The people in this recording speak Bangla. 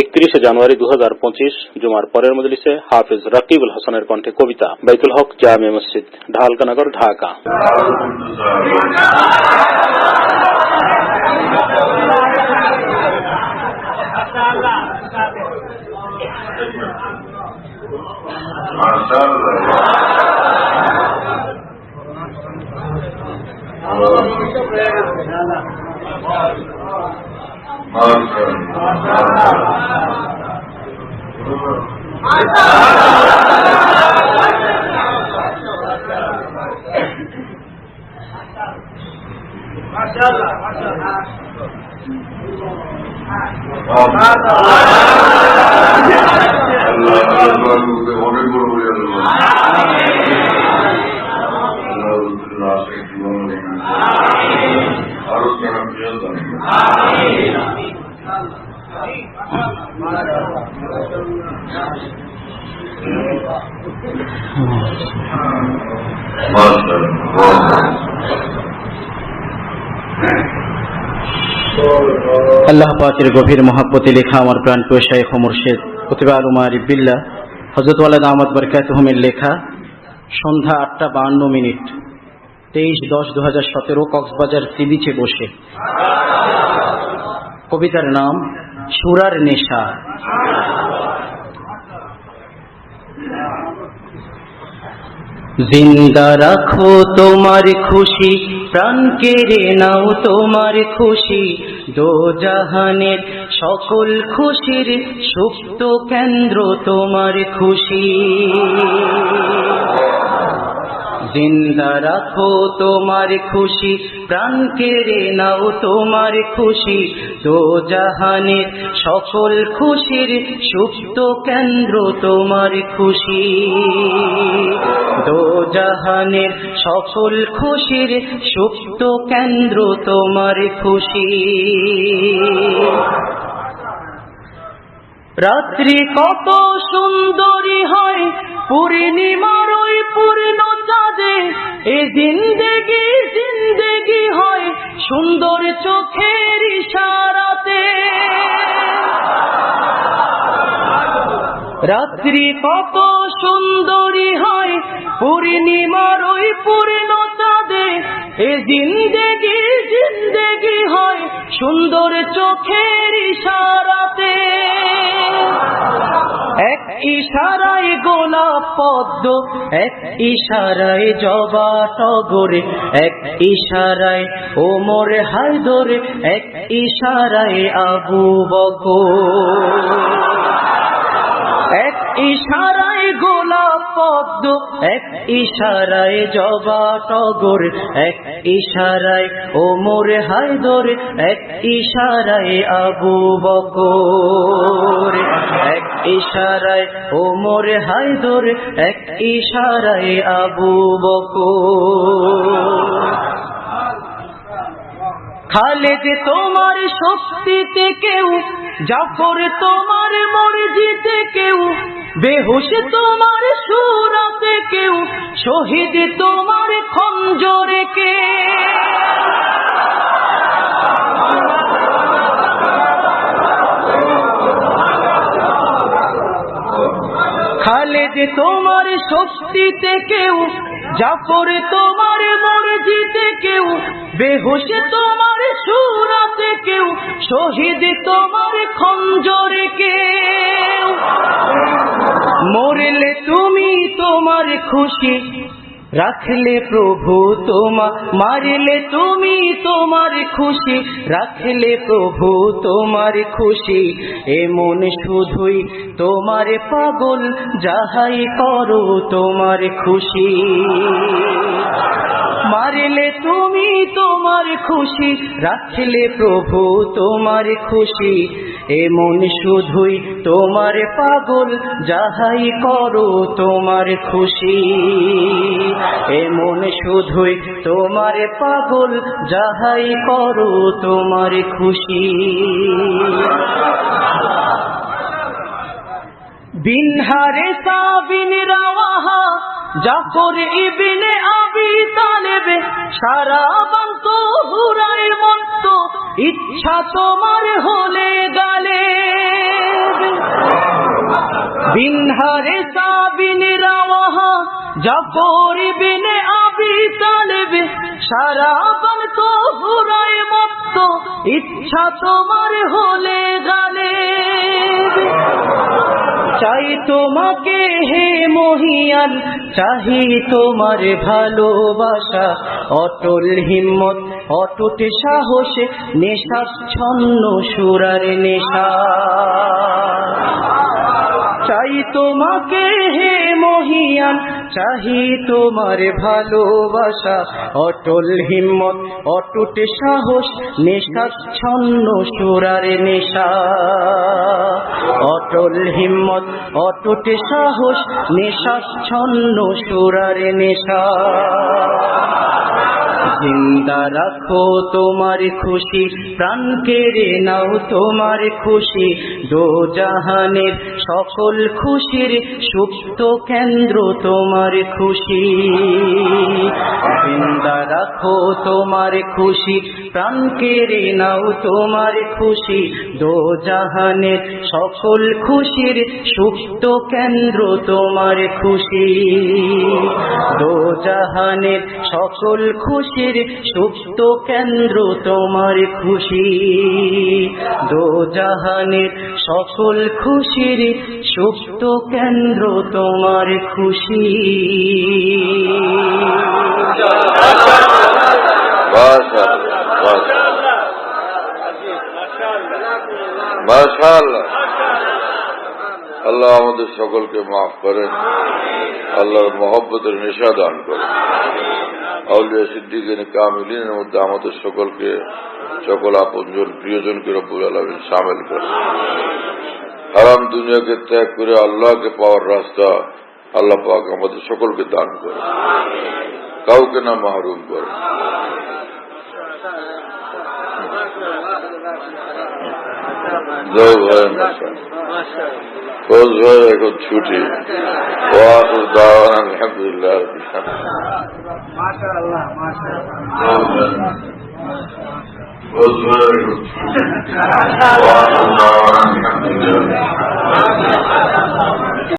একত্রিশে জানুয়ারি দু হাজার পঁচিশ, জুমার পরের মজলিসে হাফিজ রাকিবুল হাসানের কণ্ঠে কবিতা। বাইতুল হক জামে মসজিদ, ঢালকানগর, ঢাকা। অনেক বড় করে আরও কেন প্রিয় আল্লাহ পাকের গভীর মহাব্বতে লেখা আমার প্রাণ শাইখ মুর্শেদ প্রতিভা আলমা রিবিল্লা হজরত ওয়ালাদ আহমদ বরকাত হোমের লেখা, সন্ধ্যা আটটা বাহান্ন মিনিট, তেইশ দশ দু হাজার সতেরো কক্সবাজার সি বিচে বসে। কবিতার নাম সুরার নেশা। জিন্দা রাখো তোমার খুশি, প্রাণ কেড়ে নাও তোমার খুশি। দো জাহানের সকল খুশির সুপ্ত কেন্দ্র তোমার খুশি। জিন্দা রাখো তোমার খুশি, প্রাণ কেড়ে নাও তোমার খুশি। দো জাহানের সকল খুশির সুপ্ত কেন্দ্র তোমার খুশি। দো জাহানের সকল খুশির সুপ্ত কেন্দ্র তোমার খুশি। রাত্রি কত সুন্দরী হয়, পূর্ণিমার ওই পূর্ণ চাঁদে। এ জিন্দেগি জিন্দেগি হয় সুন্দর চোখের ইশারাতে। রাত্রি কত সুন্দরী হয়, পূর্ণিমার ওই পূর্ণ চাঁদে। এ জিন্দেগি জিন্দেগি হয় সুন্দর চোখের ইশারাতে। এক ইশারায় গোলাপ পদ্ম, এক ইশারায় জবা টগরে এক ইশারায় ওমর হায়দরে, এক ইশারায় আবু বকর। এক ইশারায় গোলাপ পদ্ম, এক ইশারায় জবা টগর, এক ইশারায় ওমর হায়দর, এক ইশারায় আবু বকর, এক ইশারায় ওমর হায়দর, এক ইশারায় আবু বকর। খালেদ, তোমার শক্তিতে কেউ, জাফর, তোমার মর্জিতে কেউ বেহুশ তোমার সুরাতে কেউ, শহীদ তোমার খঞ্জরে কে? খালেদ তোমার শক্তিতে কেউ, জাফর তোমার মর্জিতে কেউ, বেহুশ তোমার সুরাতে কেউ, শহীদ তোমার খঞ্জরে কেউ মরলে তুমি তোমার খুশি, রাখলে প্রভু তোমা, মারলে তুমি তোমার খুশি, রাখলে প্রভু তোমার খুশি। এমন শুধুই তোমার পাগল, যাহাই করো তোমার খুশি। মারলে তুমি তোমার খুশি, রাখলে প্রভু তোমার খুশি। এমন শুধুই তোমার পাগল, যাহাই করো তোমার খুশি। এমন শুধুই তোমার পাগল, যাহাই করো তোমার খুশি। বিনহারে সাবিন রাওয়াহা, জাফর ইবিনে আবি তালেবে, সারা বান্ত হুরায় মন্ত ইচ্ছা তোমার হলে গালে। বিনহারে সাবিন রাওয়াহা, জাফর বিন আবি তালেব, সারা বন তো হুরায় মক্ত ইচ্ছা তোমার হলে গালে। চাই তোমাকে হে মহিয়ান, চাহি তোমার ভালোবাসা, অটল হিম্মত অটুট সাহসে, নেশাচ্ছন্ন সুরার নেশা। চাই তোমাকে হে মহিয়ান, চাহি তোমার ভালোবাসা। অটল হিম্মত, অটুট সাহস, নেশাচ্ছন্ন সুরার নেশা। অটল হিম্মত, অটুট সাহস, নেশাচ্ছন্ন সুরার নেশা। জিন্দা রাখো তোমার খুশি প্রাণ কেড়ে নাও তোমার খুশি। দো জাহানের সকল খুশির সুপ্ত কেন্দ্র তোমার খুশি। জিন্দা রাখো তোমার খুশি প্রাণ কেড়ে নাও তোমার খুশি। দো জাহানের সকল খুশির সুপ্ত কেন্দ্র তোমার খুশি। দো জাহানের সকল খুশির সুপ্ত কেন্দ্র তোমার খুশি। দো জাহানের সকল খুশির সুপ্ত কেন্দ্র তোমার খুশি। আল্লাহ আমাদের সকলকে মাফ করেন, আল্লাহর মহব্বতের নেশা দান করেন। আউলিয়া সিদ্দিকের কামিলিনের মধ্যে আমাদের সকলকে সকল আপনজন প্রিয়জনকে রব্বুল আলমিন সামিল করেন। হারাম দুনিয়াকে ত্যাগ করে আল্লাহকে পাওয়ার রাস্তা আল্লাহ পাক আমাদের সকলকে দান করে কাউকে না মাহরুম করে জয় ভয় রোজ ভয় এখন ছুটি। دعوانا الحمد لله ما شاء الله ما شاء الله الحمد لله